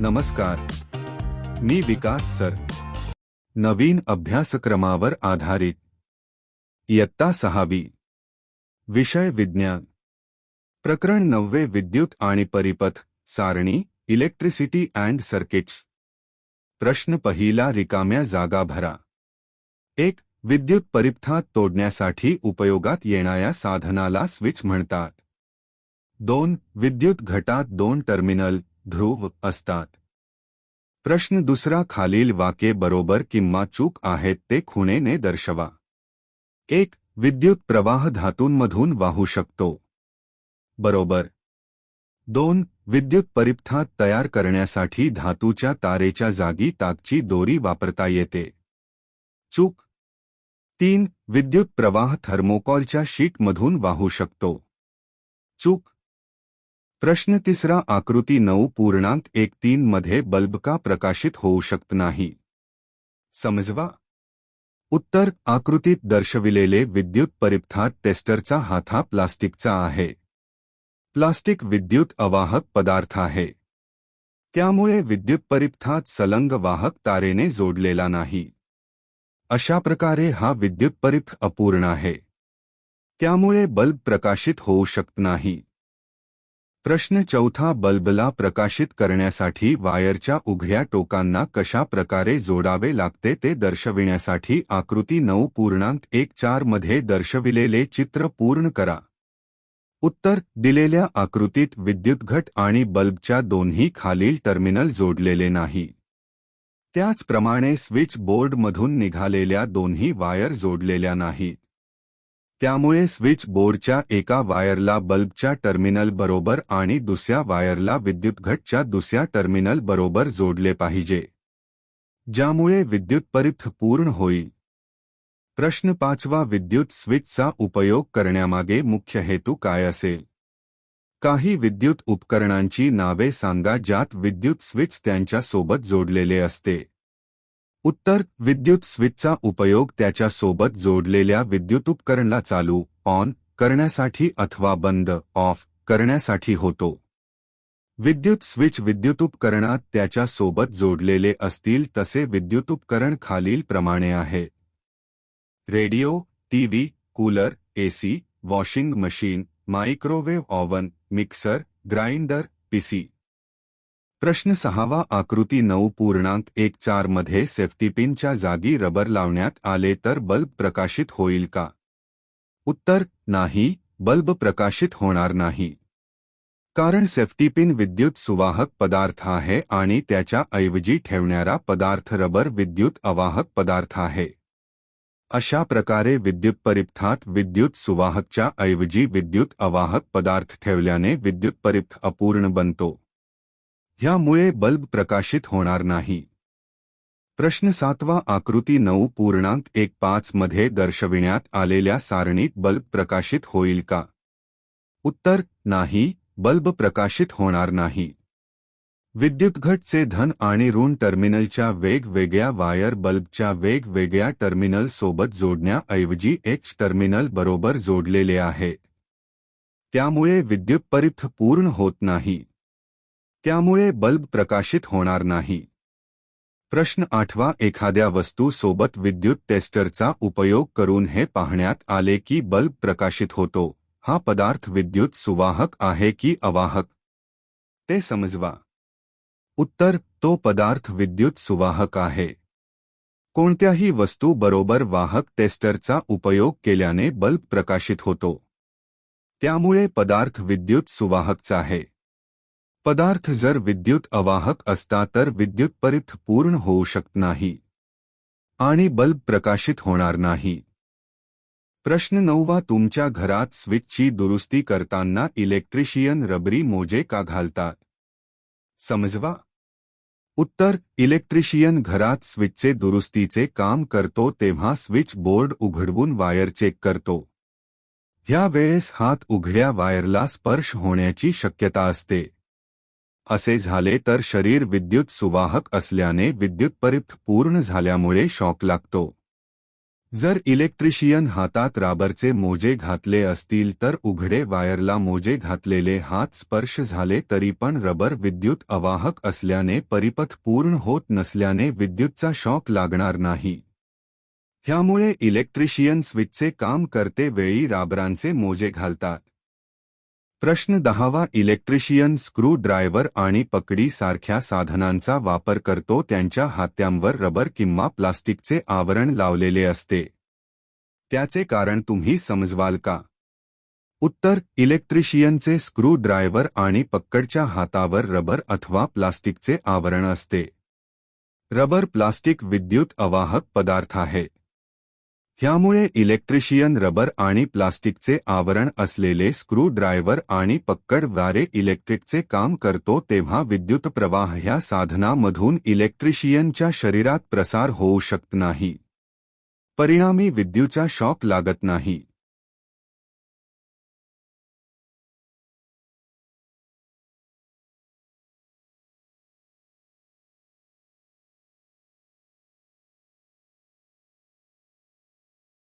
नमस्कार. मी विकास सर. नवीन अभ्यासक्रमावर आधारित. इयत्ता सहावी. विषय विज्ञान. प्रकरण नववे विद्युत आणि परिपथ सारणी इलेक्ट्रिसिटी अँड सर्किट्स प्रश्न पहिला रिकाम्या जागा भरा. एक विद्युत परिपथात तोडण्यासाठी उपयोगात येणाऱ्या साधनाला स्विच म्हणतात. दोन विद्युत घटात दोन टर्मिनल ध्रुव असतात। प्रश्न दुसरा खालील वाक्ये बरोबर किंवा चूक आहेत ते खुणेने दर्शवा। एक, विद्युत प्रवाह धातूंमधून वाहू शकतो। बरोबर। दोन, विद्युत परिपथात तयार करण्यासाठी धातूच्या तारेच्या जागी ताकची दोरी वापरता येते। चूक। तीन, विद्युत प्रवाह थर्मोकॉलच्या शीटमधून वाहू शकतो। चूक। प्रश्न तिसरा आकृती नऊ पूर्णांक एक तीन मध्ये बल्ब का प्रकाशित होऊ शकत नाही? समजवा. उत्तर, आकृतीत दर्शविलेले विद्युत परिपथात टेस्टरचा हात हा प्लास्टिकचा आहे. प्लास्टिक विद्युत अवाहक पदार्थ आहे. त्यामुळे विद्युत परिपथात सलंग वाहक तारेने जोडलेला नाही. अशा प्रकारे हा विद्युत परिपथ अपूर्ण आहे. त्यामुळे बल्ब प्रकाशित होऊ शकत नाही. प्रश्न चौथा बल्बला प्रकाशित करण्यासाठी वायरच्या उघड्या टोकांना कशा प्रकारे जोडावे लागते ते दर्शविण्यासाठी आकृती नऊ पूर्णांक एक चारमध्ये दर्शविलेले चित्र पूर्ण करा. उत्तर दिलेल्या आकृतीत विद्युतघट आणि बल्बच्या दोन्ही खालील टर्मिनल जोडलेले नाही. त्याचप्रमाणे स्विच बोर्डमधून निघालेल्या दोन्ही वायर जोडलेल्या नाहीत. त्यामुळे स्विच बोर्डच्या एका वायरला बल्बच्या टर्मिनल बरोबर आणि दुसऱ्या वायरला विद्युतघटच्या दुसऱ्या टर्मिनल बरोबर जोडले पाहिजे. ज्यामुळे विद्युत परिथ पूर्ण होईल. प्रश्न पाचवा विद्युत स्विचचा उपयोग करण्यामागे मुख्य हेतू काय असेल? काही विद्युत उपकरणांची नावे सांगा ज्यात विद्युत स्विच त्यांच्यासोबत जोडलेले असते. उत्तर विद्युत स्विचचा उपयोग त्याच्या सोबत जोडलेल्या विद्युत उपकरणला चालू ऑन करण्यासाठी अथवा बंद ऑफ करण्यासाठी होतो. विद्युत स्विच विद्युत उपकरणात त्याच्या सोबत जोडलेले असतील तसे विद्युत उपकरण खालील प्रमाणे आहे. Radio TV cooler AC washing machine microwave oven mixer grinder PC प्रश्न सहावा आकृती नऊ पूर्णांक एक चार मध्ये सेफ्टीपिनच्या जागी रबर आले तर बल्ब प्रकाशित होईल का? उत्तर, नाही बल्ब प्रकाशित होणार नाही. कारण सेफ्टीपिन विद्युत सुवाहक पदार्थ आहे आणि त्याच्या ऐवजी ठेवणारा पदार्थ रबर विद्युत अवाहक पदार्थ आहे. अशा प्रकारे विद्युत परिपथात विद्युत सुवाहकच्या ऐवजी विद्युत अवाहक पदार्थ ठेवल्याने विद्युत परिपथ अपूर्ण बनतो. ह्यामुळे बल्ब प्रकाशित होणार नाही. प्रश्न सातवा आकृती नऊ पूर्णांक एक पाच मध्ये दर्शविण्यात आलेल्या सारणीत बल्ब प्रकाशित होईल का? उत्तर, नाही, बल्ब प्रकाशित होणार नाही. विद्युतघटचे धन आणि ऋण टर्मिनलच्या वेगवेगळ्या वायर बल्बच्या वेगवेगळ्या टर्मिनल सोबत जोडण्याऐवजी एच टर्मिनल बरोबर आहेत त्यामुळे विद्युत परिथ पूर्ण होत नाही. त्यामुळे बल्ब प्रकाशित होणार नाही. प्रश्न आठवा, एखाद्या वस्तू सोबत विद्युत टेस्टरचा उपयोग करून हे पाहण्यात आले की बल्ब प्रकाशित होतो. हा पदार्थ विद्युत सुवाहक आहे की अवाहक? ते समजवा. उत्तर तो पदार्थ विद्युत सुवाहक आहे. कोणत्याही वस्तू बरोबर वाहक टेस्टरचा उपयोग केल्याने बल्ब प्रकाशित होतो. त्यामुळे पदार्थ विद्युत सुवाहकचा आहे. पदार्थ जर विद्युत अवाहक असता तर विद्युत परिथ पूर्ण होऊ शकत नाही. आणि बल्ब प्रकाशित होणार नाही. प्रश्न नऊवा तुमच्या घरात स्विचची दुरुस्ती करताना इलेक्ट्रिशियन रबरी मोजे का घालतात? समजवा. उत्तर, इलेक्ट्रिशियन घरात स्विचचे दुरुस्तीचे काम करतो तेव्हा स्विच बोर्ड उघडवून वायर चेक करतो. ह्या वेळेस हात उघड्या वायरला स्पर्श होण्याची शक्यता असते. असे झाले तर शरीर विद्युत सुवाहक असल्याने विद्युत परिप्थ पूर्ण झाल्यामुळे शॉक लागतो. जर इलेक्ट्रिशियन हातात राबरचे मोजे घातले असतील तर उघडे वायरला मोजे घातलेले हात स्पर्श झाले तरी पण रबर विद्युत अवाहक असल्याने परिपथ पूर्ण होत नसल्याने विद्युतचा शॉक लागणार नाही. ह्यामुळे इलेक्ट्रिशियन स्विचचे काम करते वेळी राबरांचे मोजे घालतात. प्रश्न दहावा इलेक्ट्रिशियन स्क्रू ड्रायव्हर आणि पकडी सारख्या साधनांचा वापर करतो. त्यांच्या हात्यांवर रबर किंवा प्लास्टिकचे आवरण लावलेले असते. त्याचे कारण तुम्ही समजवाल का? उत्तर इलेक्ट्रिशियनचे स्क्रू ड्रायव्हर आणि पक्कडच्या हातावर रबर अथवा प्लास्टिकचे आवरण असते. रबर प्लास्टिक विद्युत अवाहक पदार्थ आहे. ह्यामुळे इलेक्ट्रिशियन रबर आणि प्लास्टिकचे आवरण असलेले स्क्रू ड्रायव्हर आणि पक्कडद्वारे इलेक्ट्रिकचे काम करतो तेव्हा विद्युत प्रवाह ह्या साधनामधून इलेक्ट्रिशियनच्या शरीरात प्रसार होऊ शकत नाही. परिणामी विद्युतचा शॉक लागत नाही.